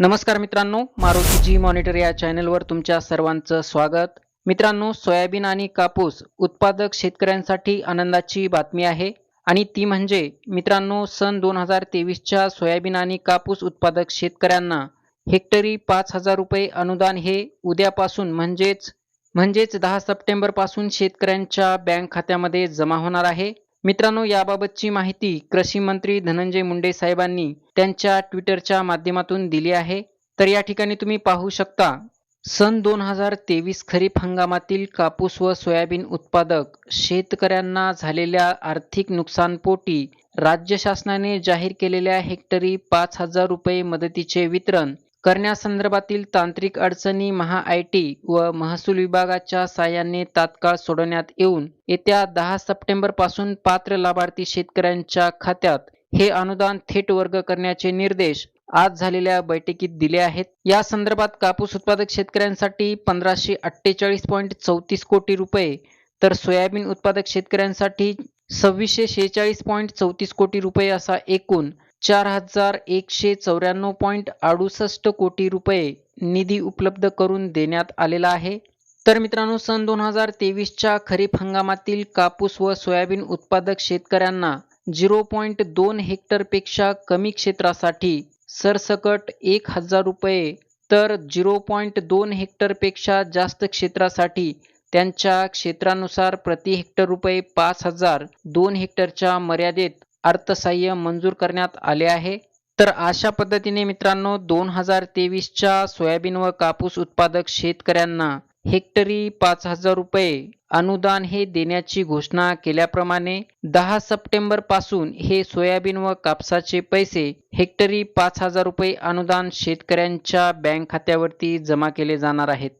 नमस्कार मित्रांनो मारुती जी मॉनिटर या चॅनलवर तुमच्या सर्वांचं स्वागत. मित्रांनो सोयाबीन आणि कापूस उत्पादक शेतकऱ्यांसाठी आनंदाची बातमी आहे. आणि ती म्हणजे मित्रांनो सन दोन हजार तेवीसच्या सोयाबीन आणि कापूस उत्पादक शेतकऱ्यांना हेक्टरी पाच हजार रुपये अनुदान हे उद्यापासून म्हणजेच म्हणजेच दहा सप्टेंबरपासून शेतकऱ्यांच्या बँक खात्यामध्ये जमा होणार आहे. मित्रांनो याबाबतची माहिती कृषी मंत्री धनंजय मुंडे साहेबांनी त्यांच्या ट्विटरच्या माध्यमातून दिली आहे. तर या ठिकाणी तुम्ही पाहू शकता सन दोन हजार तेवीस खरीप हंगामातील कापूस व सोयाबीन उत्पादक शेतकऱ्यांना झालेल्या आर्थिक नुकसानपोटी राज्य शासनाने जाहीर केलेल्या हेक्टरी पाच हजार रुपये मदतीचे वितरण करण्यासंदर्भातील तांत्रिक अडचणी महा आय टी व महसूल विभागाच्या साहाय्याने तात्काळ सोडवण्यात येऊन येत्या दहा सप्टेंबरपासून पात्र लाभार्थी शेतकऱ्यांच्या खात्यात हे अनुदान थेट वर्ग करण्याचे निर्देश आज झालेल्या बैठकीत दिले आहेत. या संदर्भात कापूस उत्पादक शेतकऱ्यांसाठी पंधराशे अठ्ठेचाळीस पॉईंट चौतीस कोटी रुपये तर सोयाबीन उत्पादक शेतकऱ्यांसाठी सव्वीसशे शेहेचाळीस पॉईंट चौतीस कोटी रुपये असा एकूण चार हजार एकशे चौऱ्याण्णव पॉईंट अडुसष्ट कोटी रुपये निधी उपलब्ध करून देण्यात आलेला आहे. तर मित्रांनो सन दोन हजार तेवीसच्या खरीप हंगामातील कापूस व सोयाबीन उत्पादक शेतकऱ्यांना झिरो पॉईंट दोन हेक्टरपेक्षा कमी क्षेत्रासाठी सरसकट एक हजार रुपये तर झिरो पॉईंट दोन हेक्टरपेक्षा जास्त क्षेत्रासाठी त्यांच्या क्षेत्रानुसार प्रति हेक्टर रुपये पाच हजार दोन हेक्टरच्या मर्यादेत अर्थसहाय्य मंजूर करण्यात आले आहे. तर अशा पद्धतीने मित्रांनो दोन हजार तेवीसच्या सोयाबीन व कापूस उत्पादक शेतकऱ्यांना हेक्टरी पाच हजार रुपये अनुदान हे देण्याची घोषणा केल्याप्रमाणे दहा सप्टेंबरपासून हे सोयाबीन व कापसाचे पैसे हेक्टरी पाच हजार रुपये अनुदान शेतकऱ्यांच्या बँक खात्यावरती जमा केले जाणार आहेत.